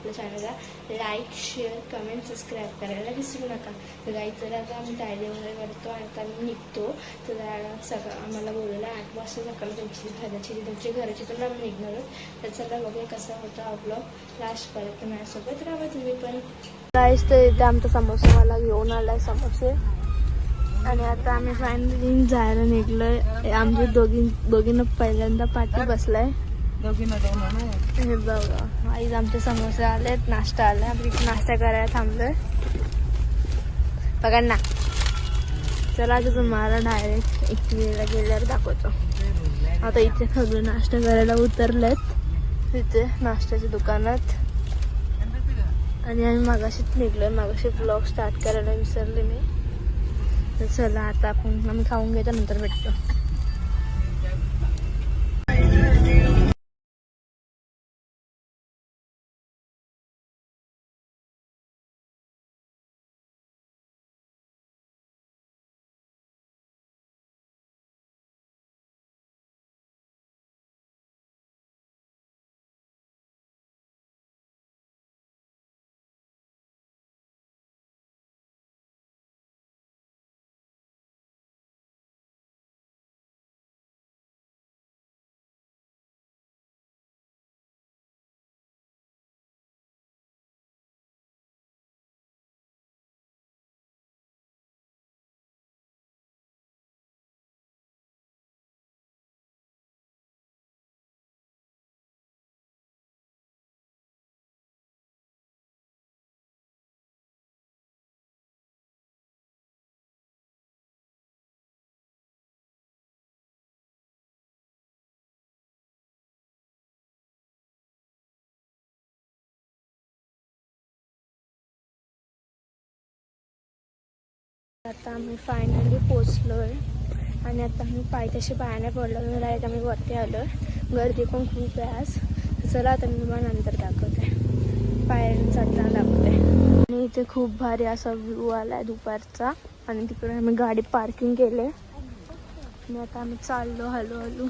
आपल्या चॅनलला like share comment subscribe करायला विसरू नका. तर गाई आता आम्ही डायरी वगैरे करतो आणि आता आम्ही निघतो तर सगळं सकाळ आम्हाला बोलवलं आठ वाजता सकाळी त्यांची घराची तुमच्या घराची पण आम्ही निघणार आहोत. तर चला बघूया कसा होता हा ब्लॉग लास्टपर्यंत माझ्यासोबत राहा तुम्ही पण. गाईस तर इथे आमचा समोसावाला घेऊन आहे समोसे. आणि आता आम्ही फायनली जायला निघलोय. आमच्या दोघी दोघींना पहिल्यांदा पाठी बसलाय. दोघींना जाऊन आणू. हे बघा आईज आमचे समोसे आलेत नाश्ता आला आम्ही नाश्ता करायला थांबलोय. बघा ना. चला आता तुम्हाला डायरेक्ट एकवीला गेल्यावर दाखवतो. आता इथे सगळे नाश्ता करायला उतरलेत. तिथे नाश्त्याच्या दुकानात. आणि आम्ही मागाशीच निघलो मागाशी ब्लॉग स्टार्ट करायला विसरले मी. तर चला आता आपण आम्ही खाऊन घ्यायच्या नंतर भेटतो. आता आम्ही फायनली पोचलो आहे आणि आता आम्ही पाय पायाने पडलो डायरेक्ट आम्ही वरती आलो गर्दी पण खूप आहे आज. चला आता मी तुम्हाला नंतर दाखवते. पायऱ्याने चढताना दाखवते. आणि इथे खूप भारी असा व्ह्यू आहे दुपारचा. आणि तिकडे आम्ही गाडी पार्किंग केले. आणि आता आम्ही चाललो हळूहळू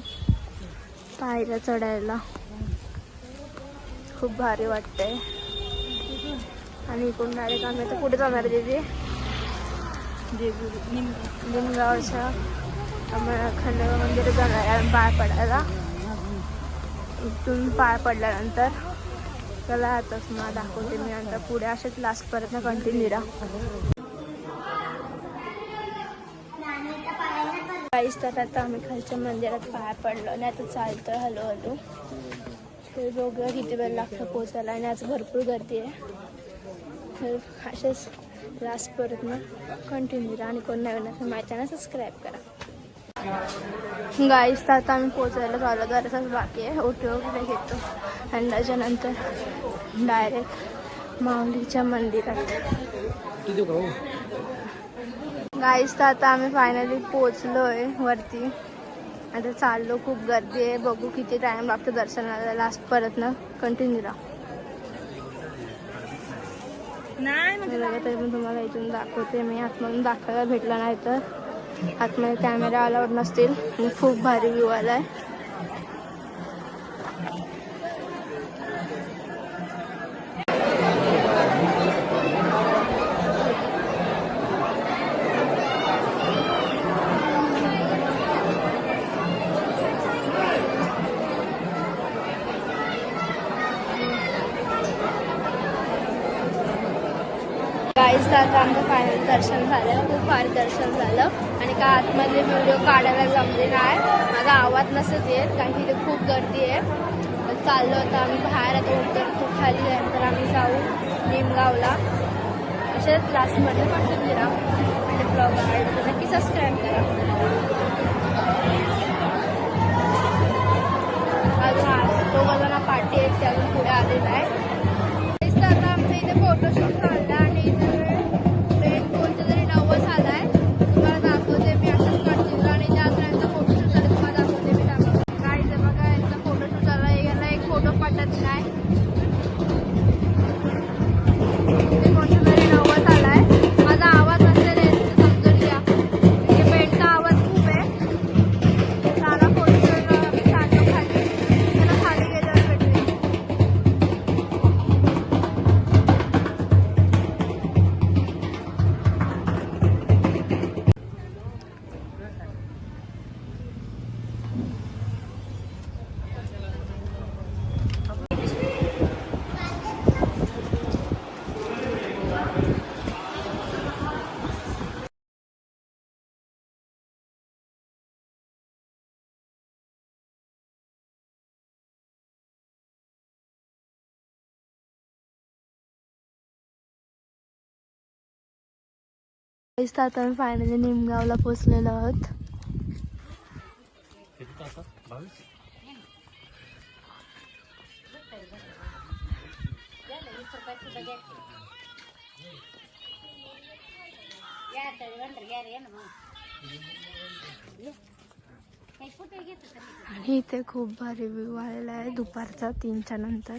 पायऱ्या चढायला. खूप भारी वाटतंय. आणि इकडून डायरेक्ट आम्ही आता कुठे जाणार दिदी. लिमगावच्या आम्हाला खंडोबा मंदिर जाणार आहे पाय पडायला. इथून पाय पडल्यानंतर चला आताच मला दाखवते मी नंतर पुढे असेच लास्टपर्यंत कंटिन्यू राहा. काहीच तर आता आम्ही खालच्या मंदिरात पाय पडलो. आणि आता चालतं हळूहळू. ते बघूया किती वेळ लागतं पोचायला आणि आज भरपूर गर्दी आहे. असेच क्लास परत लास्टपर्यंत कंटिन्यू राहा आणि कोण नवीन असेल माझ्या चॅनल सबस्क्राईब करा. गाईस तर आता आम्ही पोचायला चालू जरासाच बाकी आहे. ओटी वगैरे घेतो आणि त्याच्यानंतर डायरेक्ट माऊलीच्या मंदिरात. गाईस तर आता आम्ही फायनली पोचलो आहे वरती. आता चाललो खूप गर्दी आहे. बघू किती टाईम लागतो दर्शनाला. लास्ट परत ना कंटिन्यू राहा. नाही बघा तरी पण तुम्हाला इथून दाखवते मी. आतमधून दाखवायला भेटला नाही तर. आतमध्ये कॅमेरा अलाउड नसतील. खूप भारी व्ह्यू आलाय. गाईज आता आमचं फायनल दर्शन झालं. खूप फार दर्शन झालं. आणि का आतमधले व्हिडिओ काढायला जमले नाही. माझा आवाज नसत येत. कारण तिथे इथे खूप गर्दी आहे. चाललो होतं आम्ही बाहेर. आता उतरतो खाली तर आम्ही जाऊ निमगावला असेच लास्टमध्ये कंटिन्यू राहा. आणि ब्लॉग आवडतो नक्की सबस्क्राईब करा. अजून तो मला पार्टी आहे. ते अजून पुढे आलेला आहे तेच तर आता आमच्या इथे फोटोशूट आता आम्ही फायनली निमगावला पोचलेलो आहोत आणि इथे खूप भारी व्ह्यू आलेला आहे दुपारचा तीनच्या नंतर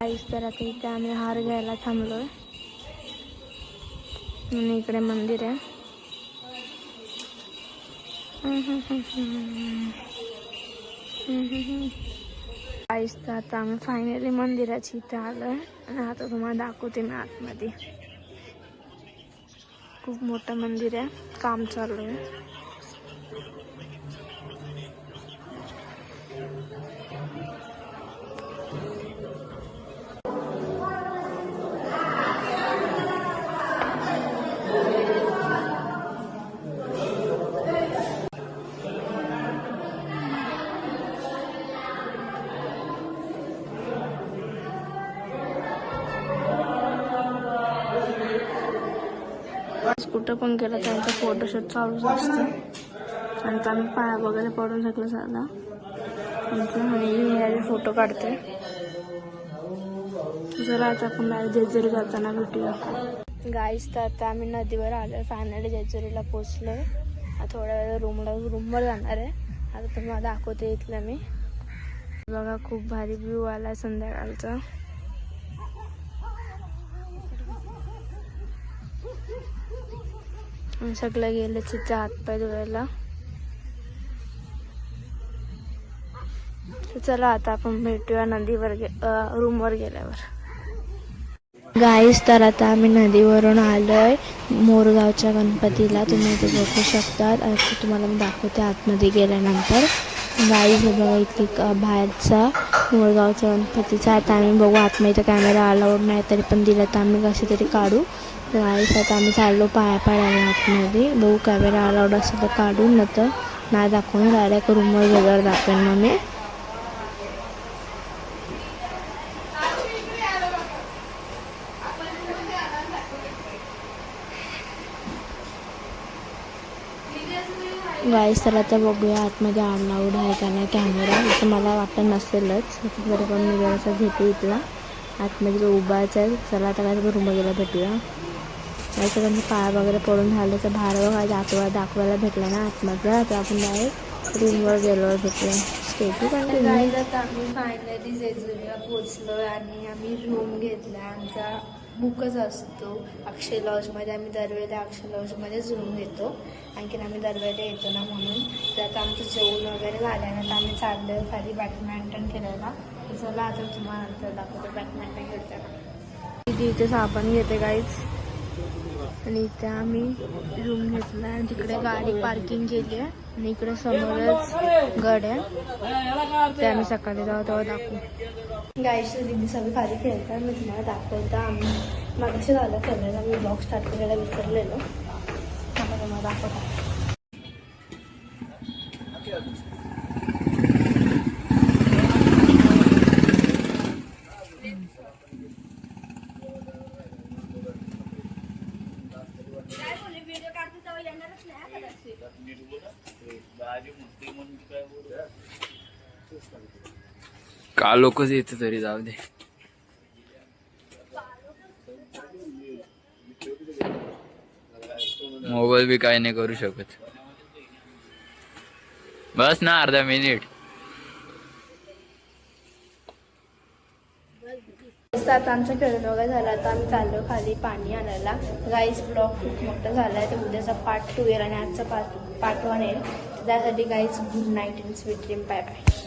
काहीच तर आता इथे आम्ही हार घ्यायला थांबलोय. आणि इकडे मंदिर आहे. काहीच तर आता आम्ही फायनली मंदिराची इथे आलोय. आणि आता तुम्हाला दाखवते मी आतमध्ये. खूप मोठं मंदिर आहे. काम चालू आहे. कुठं पण गेलं त्यांचा फोटोशूट चालूच असतं. आणि आता आम्ही पाया वगैरे पडून सगळं झालं आमचं आणि मी याचे फोटो काढते. जरा आता आपण जेजुरी जाताना भेटूया. गाईस तर आता आम्ही नदीवर आलो फायनली जेजुरीला पोचलो थोड्या वेळ रूमला रूमवर जाणार आहे. आता तुम्हाला दाखवते इथलं मी. बघा खूप भारी व्ह्यू आला संध्याकाळचा. सगळं गेलं तिथं हातपाय धुवायला. चला आता आपण भेटूया नदीवर गे रूमवर गेल्यावर. गाईस तर आता आम्ही नदीवरून आलोय. मोरगावच्या गणपतीला. तुम्ही इथे बघू शकतात. तुम्हाला मी दाखवते आतमध्ये गेल्यानंतर. गाईस हे बघा इथली क- बाहेरचा. मोरगावच्या गणपतीचं आता आम्ही बघू आतमध्ये तर कॅमेरा अलाउड नाही तरी पण दिला तर आम्ही कसे तरी काढू. तर आईस आता आम्ही चाललो पाया पाडायला आतमध्ये. बघू कॅमेरा अलाउड असेल तर काढू न तर नाही दाखवून डायरेक्ट रूमवर गेल्यावर दाखवेन मग मी. गाईस तर आता बघूया आतमध्ये अलाउड आहे का नाही कॅमेरा असं मला वाटत नसेलच. तरी पण मी जरासा घेते इथला. आतमध्ये जो उभाच आहे चला. आता काय रूम वगैरे भेटूया. नाही सगळ्यांचे पाय वगैरे पडून झालं तर बाहेर बघा दाखवा दाखवायला भेटला ना आतमधला तर आपण डायरेक्ट रूमवर गेलो भेटूया. स्टेटी आम्ही फायनली जेजुरीला पोचलो आणि आम्ही रूम घेतला आमचा. बुकच असतो. अक्षय लॉजमध्ये आम्ही दरवेळेला अक्षय लॉजमध्येच रूम घेतो. आणखीन आम्ही दरवेळेला येतो ना म्हणून. तर आता आमचं जेवण वगैरे झाल्यानंतर आम्ही चाललो खाली बॅडमिंटन खेळायला. तर चला आता तुम्हाला नंतर दाखवतो बॅडमिंटन खेळताना. इथे इथे साबण घेते गाईच आणि इथे आम्ही रूम घेतला आणि तिकडे गाडी पार्किंग केली आहे. आणि इकडे समोरच गड आहे. ते आम्ही सकाळी जाऊ तेव्हा दाखवू. गाईच्या दिदी सगळी खाली खेळतात मी तुम्हाला दाखवता. आम्ही मागाशी झालं खेळलेला मी ब्लॉग स्टार्ट करायला विसरलेलो. आता तुम्हाला दाखवता. का लोकच येते तरी जाऊ दे. मोबाईल बी काय नाही करू शकत. बस ना अर्धा मिनिट. तर आता आमचं खेळणं वगैरे झालं आता आम्ही चाललो खाली पाणी आणायला. गाईस ब्लॉग खूप मोठा झाला आहे तर उद्याचा पार्ट टू येईल आणि आजचा पार्ट पार्ट वन येईल. that's it guys. Good night. And sweet dream bye bye